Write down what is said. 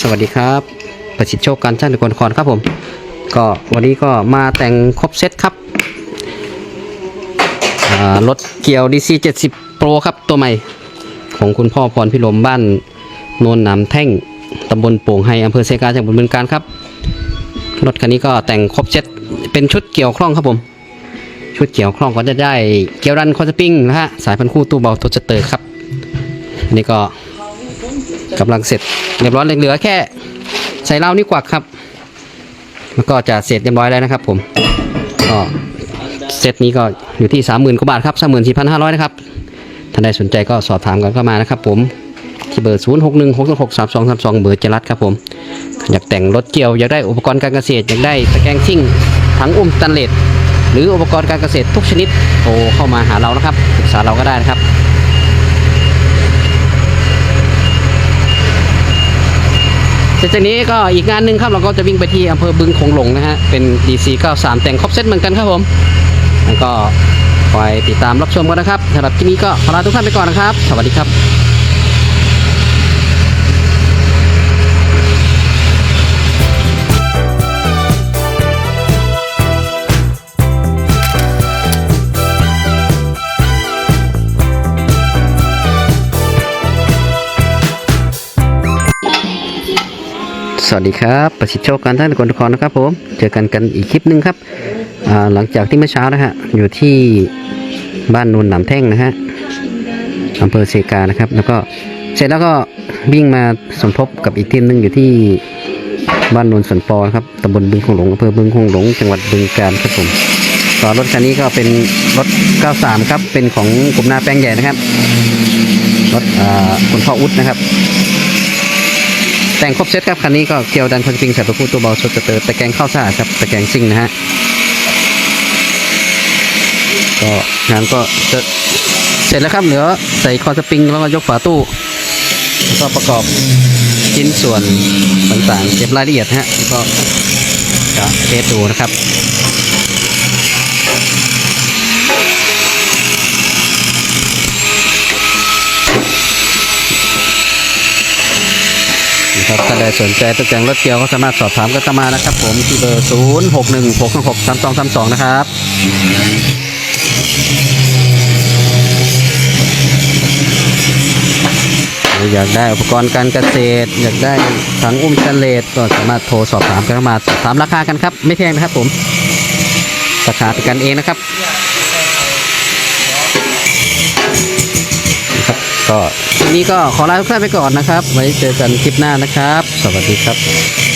สวัสดีครับ ประสิทธิ์โชคการช่างตะกอนครครับผม ก็วันนี้ก็มาแต่งครบเซตครับรถเกียว DC 70 Pro ครับตัวใหม่ ของคุณพ่อพรพิรมบ้านโนนหนามแท่งตำบลโป่งไฮอำเภอเซกาจังหวัดบึงกาฬครับ รถคันนี้ก็แต่งครบเซตเป็นชุดเกี่ยวคล่องครับผม ชุดเกี่ยวคล่องก็จะได้เกียวรันคอสปริงนะฮะสายพันธุ์คู่ตู้เบาตัวสเตอร์ครับนนี้ก็ กำลังเสร็จเรียบร้อยเหลือแค่ ใส่เหล้านี่กวักครับ แล้วก็จะเสร็จเรียบร้อยแล้วนะครับ ผมก็เซตนี้ก็อยู่ที่ 30,000กว่าบาทครับ34,500นะครับท่านใดสนใจก็สอบถามกันเข้ามานะครับ ผมที่เบอร์ 0 6 1 6 6 3 2 3 2 เบอร์จรัดครับผม อยากแต่งรถเกี่ยว อยากได้อุปกรณ์การเกษตร อยากได้ตะแกรงชิ่งถังอุ้มตันเลสหรืออุปกรณ์การเกษตรทุกชนิดโทรเข้ามาหาเรานะครับปรึกษาเราก็ได้นะครับ เสร็จากนี้ก็อีกงานหนึ่งครับเราก็จะวิ่งไปที่อำเภอบึงโขงหลงนะฮะ เป็น DC 93 แต่งครบเซตเหมือนกันครับผมแล้วก็คอยติดตามรับชมกันนะครับสำหรับที่นี้ก็ขอลาทุกท่านไปก่อนนะครับ สวัสดีครับ สวัสดีครับประสิทธิ์โชคการท่านกนครนะครับผมเจอกันกันอีกคลิปหนึ่งครับหลังจากที่เมื่อเช้านะฮะอยู่ที่บ้านนูนหนามแท่งนะฮะอำเภอเซกานะครับ แล้วก็เสร็จแล้วก็วิ่งมาสมทบกับอีกทีมหนึ่งอยู่ที่บ้านนูนสันปอนครับตำบลบึงคงหลงอำเภอบึงคงหลง จังหวัดบึงกาฬครับผมก็รถคันนี้ก็เป็นรถ 93 ครับเป็นของกลุ่มนาแปลงใหญ่นะครับรถคุณพ่ออุดนะครับ แต่งครบเซตครับคันนี้ก็เกียวดันพันปิงใส่ประคูตัวเบาสดสเตอร์ตะแกรงเข้าสะอาดครับตะแกรงซิ่งนะฮะก็งานก็จะเสร็จแล้วครับเหลือใส่คอสปริงแล้วก็ยกฝาตู้แล้วก็ประกอบชิ้นส่วนต่างๆเก็บรายละเอียดฮะแล้วก็จะเทสดูนะครับ นะครับถ้าใดสนใจตกแต่งรถเกียวก็สามารถสอบถามกันเข้ามานะครับ ผมที่เบอร์0 6 1 6 6 3 2 3 2 นะครับอยากได้อุปกรณ์การเกษตร อยากได้ถังอุ้มสแตนเลสก็สามารถโทรสอบถามกันเข้ามาสอบถามราคากันครับ ไม่แพงนะครับผมราคาเป็นกันเองนะครับ นะครับก็ทีนี้ก็ขอลาทุกท่านไปก่อนนะครับ ไว้เจอกันคลิปหน้านะครับ สวัสดีครับ